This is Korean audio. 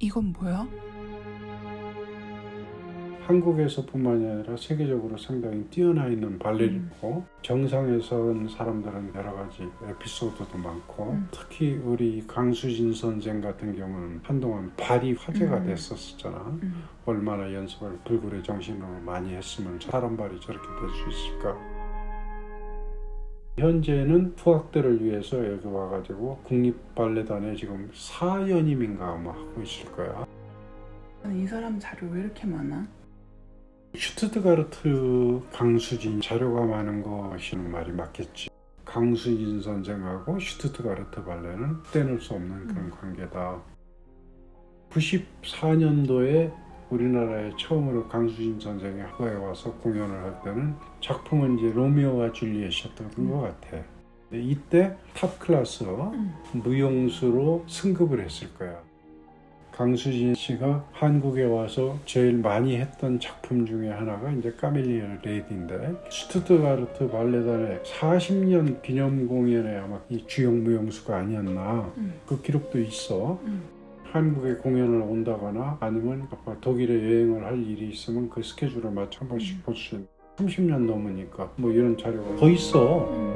이건 뭐야? 한국에서뿐만이 아니라 세계적으로 상당히 뛰어나 있는 발레리고 정상에서 온 사람들은 여러 가지 에피소드도 많고 음. 특히 우리 강수진 선생 같은 경우는 한동안 발이 화제가 음. 됐었잖아. 음. 얼마나 연습을 불굴의 정신으로 많이 했으면 사람 발이 저렇게 될 수 있을까? 현재는 후학들을 위해서 여기 와가지고 국립발레단에 지금 4연임인가 아마 하고 있을 거야. 이 사람 자료 왜 이렇게 많아? 슈트트가르트 강수진 자료가 많은 것이는 말이 맞겠지. 강수진 선생하고 슈트트가르트 발레는 떼놓을 수 없는 그런 음. 관계다. 94년도에 우리나라에 처음으로 강수진 선생이 학교에 와서 공연을 할 때는 작품은 이제 로미오와 줄리엣이었던 음. 것 같아. 이때 탑 클래스 음. 무용수로 승급을 했을 거야. 강수진 씨가 한국에 와서 제일 많이 했던 작품 중에 하나가 이제 까밀리아 레이디인데 슈투트가르트 발레단의 40년 기념 공연에 아마 이 주역 무용수가 아니었나 음. 그 기록도 있어. 음. 한국에 공연을 온다거나 아니면 독일에 여행을 할 일이 있으면 그 스케줄을 맞춰 한 번씩 음. 볼수 있는 30년 넘으니까 뭐 이런 자료가 더 있어. 음.